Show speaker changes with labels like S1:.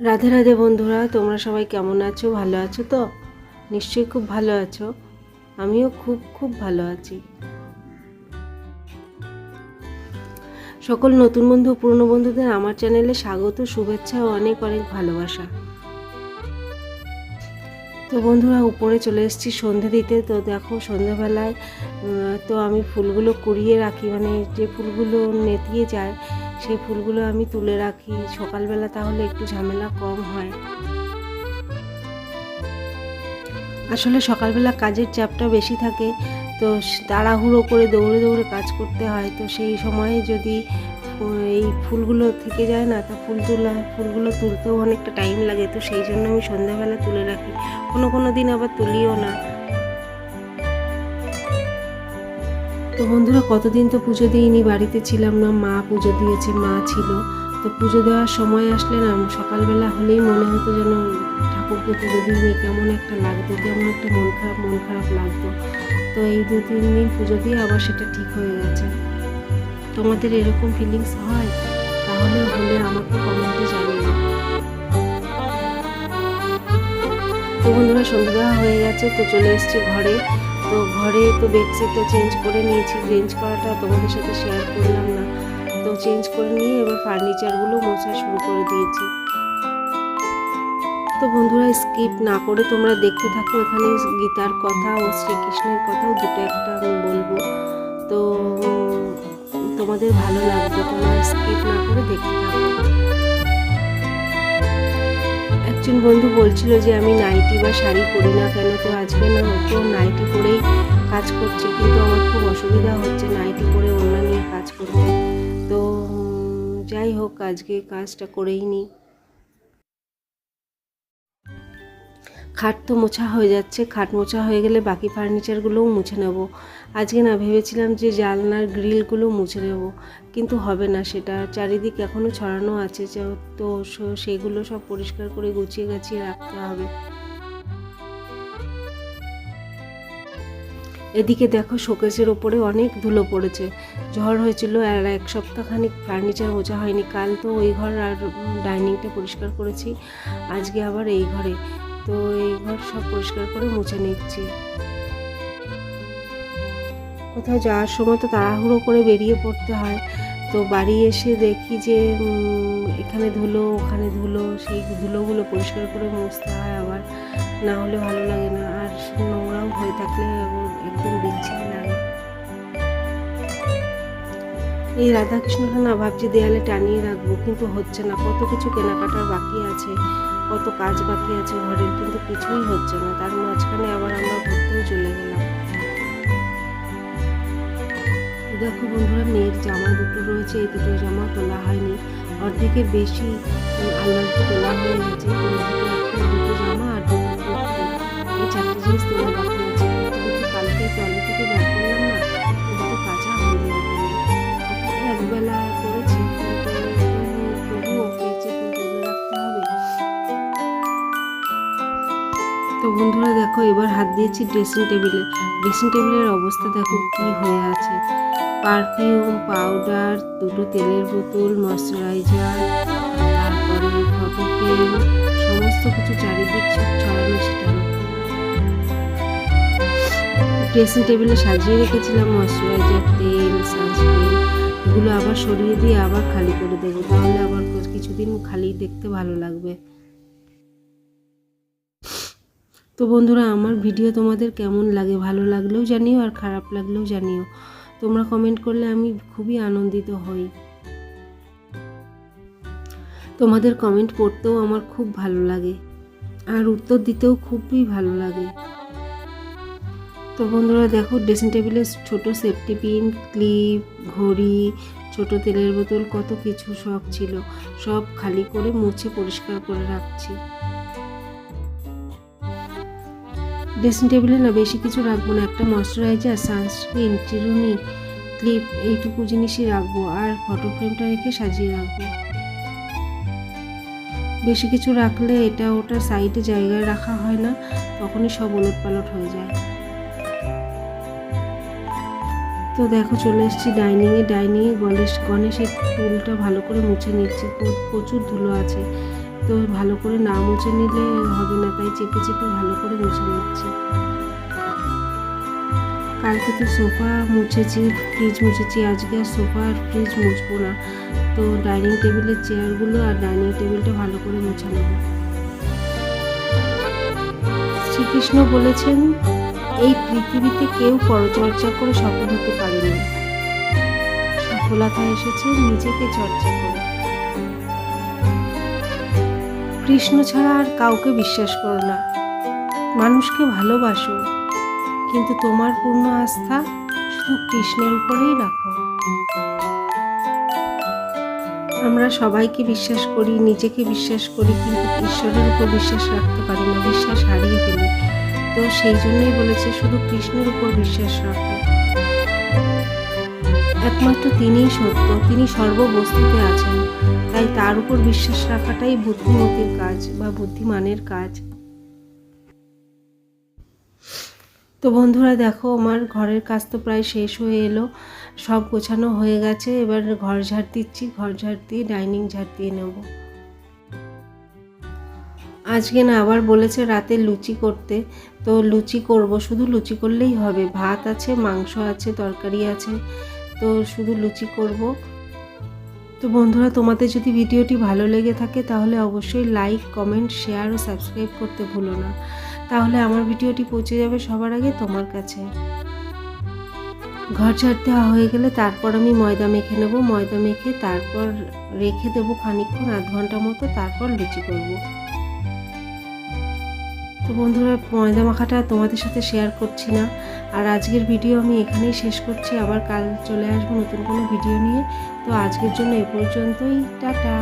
S1: রাধে রাধে বন্ধুরা, তোমরা সবাই কেমন আছো? ভালো আছো তো? নিশ্চয়ই খুব ভালো আছো। আমিও খুব খুব ভালো আছি। সকল নতুন বন্ধু, পুরনো বন্ধুদের আমার চ্যানেলে স্বাগত, শুভেচ্ছা ও অনেক অনেক ভালোবাসা। তো বন্ধুরা, উপরে চলে এসেছি সন্ধে দিতে। তো দেখো, সন্ধেবেলায় তো আমি ফুলগুলো কুড়িয়ে রাখি। মানে যে ফুলগুলো নেতিয়ে যায় সেই ফুলগুলো আমি তুলে রাখি। সকালবেলা তাহলে একটু ঝামেলা কম হয়। আসলে সকালবেলা কাজের চাপটা বেশি থাকে, তো তাড়াহুড়ো করে দৌড়ে দৌড়ে কাজ করতে হয়। তো সেই সময়ে যদি এই ফুলগুলো থেকে যায় না, তা ফুল তোলা, ফুলগুলো তুলতেও অনেকটা টাইম লাগে। তো সেই জন্য আমি সন্ধ্যাবেলা তুলে রাখি। কোনো কোনো দিন আবার তুলিও না। তো বন্ধুরা কতদিন তো পুজো দিইনি, বাড়িতে ছিলাম না, মা পুজো দিয়েছে, মা ছিল। তো পুজো দেওয়ার সময় আসলে না, সকালবেলা হলেই মনে হতো যেন ঠাকুরকে পুজো দিইনি, কেমন একটা লাগতো, কেমন একটা মন খারাপ মন খারাপ লাগতো। তো এই দু, তিন দিন পুজো দিয়ে আবার সেটা ঠিক হয়ে গেছে। তোমাদের এরকম ফিলিংস হয়? তাহলে হলে আমাকে কমেন্টে জানিও। তো বন্ধুরা সন্ধ্যা হয়ে গেছে, তো চলে এসেছি ঘরে। তো ঘরে তো বেডশিটটা চেঞ্জ করে নিয়েছি চেঞ্জ করাটা তোমাদের সাথে শেয়ার করলাম না। তো চেঞ্জ করে নিয়ে এবার ফার্নিচারগুলো মোছা শুরু করে দিয়েছি। তো বন্ধুরা স্কিপ না করে তোমরা দেখতে থাকো, এখানে গীতার কথা ও শ্রীকৃষ্ণের কথাও দুটো একটা আমি বলব। তো তোমাদের ভালো লাগবে, তোমরা স্কিপ না করে দেখতে থাকো। একজন বন্ধু বলছিল যে আমি নাইটি বা শাড়ি পরি না কেন? তো আজকে না হচ্ছে নাইটি পরেই কাজ করছে, কিন্তু আমার খুব অসুবিধা হচ্ছে নাইটি পরে অন্য নিয়ে কাজ করতে। তো যাই হোক, আজকে কাজটা করেই নিই খাট তো মোছা হয়ে যাচ্ছে, খাট মোছা হয়ে গেলে বাকি ফার্নিচারগুলোও মুছে নেব। আজকে না ভেবেছিলাম যে জানলার গ্রিলগুলো মুছে নেব, কিন্তু হবে না সেটা। চারিদিক এখনও ছড়ানো আছে তো সেগুলো সব পরিষ্কার করে গুছিয়ে গাছিয়ে রাখতে হবে। এদিকে দেখো শোকেসের ওপরে অনেক ধুলো পড়েছে। ঝড় হয়েছিল আর এক সপ্তাহখানিক ফার্নিচার মোছা হয়নি। কাল তো ওই ঘর আর ডাইনিংটা পরিষ্কার করেছি, আজকে আবার এই ঘরে। তো এই ঘর সব পরিষ্কার করে মুছে নিচ্ছি। কোথাও যাওয়ার সময় তো তাড়াহুড়ো করে বেরিয়ে পড়তে হয়। তো বাড়ি এসে দেখি যে এখানে ধুলো, ওখানে ধুলো, সেই ধুলোগুলো পরিষ্কার করে মুছতে হয় আবার। না হলে ভালো লাগে না। আর নোংরাও হয়ে থাকলে একদম বিচ্ছিন্ন এই রাধাকৃষ্ণটা না ভাবছি দেয়ালে টানিয়ে রাখব, কিন্তু হচ্ছে না। কত কিছু কেনাকাটার বাকি আছে, কত কাজ বাকি আছে ঘরের, কিন্তু কিছুই হচ্ছে না। তার মাঝখানে আবার আমরা ঘুরতেও চলে গেলাম। দেখো বন্ধুরা, মেয়ের জামা দুটো রয়েছে, এই দুটো জামা তোলা হয়নি। অর্ধেকের বেশি আলমারিতে তোলা হয়ে গেছে তো বন্ধুরা দেখো, এবার হাত দিয়েছি ড্রেসিং টেবিলে ড্রেসিং টেবিলের অবস্থা দেখো কি হয়ে আছে। পারফিউম পাউডার দুটো তেলের বোতল ময়শ্চারাইজার তারপরে সমস্ত কিছু চারিদিক ছড়ানো ছিটানো ড্রেসিং টেবিলে সাজিয়ে রেখেছিলাম ময়শ্চারাইজার তেল সানস্ক্রিন এগুলো আবার সরিয়ে দিয়ে আবার খালি করে দেবো। তাহলে আবার কিছুদিন খালি দেখতে ভালো লাগবে। তো বন্ধুরা, আমার ভিডিও তোমাদের কেমন লাগে? ভালো লাগলেও জানিও আর খারাপ লাগলেও জানিও। তোমরা কমেন্ট করলে আমি খুবই আনন্দিত হই। তোমাদের কমেন্ট পড়তেও আমার খুব ভালো লাগে আর উত্তর দিতেও খুবই ভালো লাগে। তো বন্ধুরা, দেখো ড্রেসিং টেবিলে ছোট সেফটি পিন ক্লিপ ঘড়ি, ছোট তেলের বোতল, কত কিছু সব ছিল। সব খালি করে মুছে পরিষ্কার করে রাখছি। ড্রেসিং টেবিলে না বেশি কিছু রাখব না। একটা ময়শ্চারাইজার সানস্ক্রিন চিরুনি ক্লিপ এইটুকু জিনিসই রাখব আর ফটো ফ্রেমটা রেখে সাজিয়ে রাখব। বেশি কিছু রাখলে এটা ওটা সাইডে জায়গায় রাখা হয় না, তখনই সব ওলট পালট হয়ে যায়। তো দেখো চলে এসেছি ডাইনিংয়ে ডাইনিংয়ে গণেশ, গণেশের টুলটা ভালো করে মুছে নিচ্ছি। প্র- প্রচুর ধুলো আছে। তো ভালো করে না মুছে নিলে হবে না, তাই চেপে চেপে ভালো করে মুছে নিচ্ছি। কালকে তো সোফা মুছেছি, ফ্রিজ মুছেছি, আজকে আর সোফা আর ফ্রিজ মুছবো না। তো ডাইনিং টেবিলের চেয়ারগুলো আর ডাইনিং টেবিলটা ভালো করে মুছে নেব। শ্রীকৃষ্ণ বলেছেন, এই পৃথিবীতে কেউ পরচর্চা করে সফল হতে পারেনি। সফলতা এসেছে নিজেকে চর্চা করে। কৃষ্ণ ছাড়া আর কাউকে বিশ্বাস করো না। মানুষকে ভালোবাসো, কিন্তু তোমার পূর্ণ আস্থা শুধু কৃষ্ণের উপরেই রাখো। আমরা সবাইকে বিশ্বাস করি, নিজেকে বিশ্বাস করি, কিন্তু ঈশ্বরের উপর বিশ্বাস রাখতে পারি না, বিশ্বাস হারিয়ে ফেলি। তো সেই জন্যই বলেছে, শুধু কৃষ্ণের উপর বিশ্বাস রাখো। একমাত্র তিনিই সত্য, তিনি সর্ববস্তুতে আছেন। তাই তার উপর বিশ্বাস রাখাটাই বুদ্ধিমতির কাজ বা বুদ্ধিমানের কাজ। তো বন্ধুরা, দেখো, আমার ঘরের কাজ তো প্রায় শেষ হয়ে এলো। সব গোছানো হয়ে গেছে। এবার ঘর ঝাড় দিচ্ছি। ঘর ঝাড় দিয়ে ডাইনিং ঝাড় দিয়ে নেব। আজকে না আবার বলেছে রাতে লুচি করতে। তো লুচি করব। শুধু লুচি করলেই হবে। ভাত আছে, মাংস আছে, তরকারি আছে। তো শুধু লুচি করব। তো বন্ধুরা, তোমাদের যদি ভিডিওটি ভালো লেগে থাকে, তাহলে অবশ্যই লাইক কমেন্ট শেয়ার ও সাবস্ক্রাইব করতে ভুলো না। তাহলে আমার ভিডিওটি পৌঁছে যাবে সবার আগে তোমার কাছে। ঘর ঝাড় দেওয়া হয়ে গেলে তারপর আমি ময়দা মেখে নেব। ময়দা মেখে তারপর রেখে দেবো খানিকক্ষণ, আধ ঘণ্টা মতো, তারপর লুচি করব। তো বন্ধুরা, ময়দা মাখাটা তোমাদের সাথে শেয়ার করছি না। আর আজকের ভিডিও আমি এখানেই শেষ করছি। আবার কাল চলে আসব নতুন কোনো ভিডিও নিয়ে। তো আজকের জন্য এ পর্যন্তই। টাটা!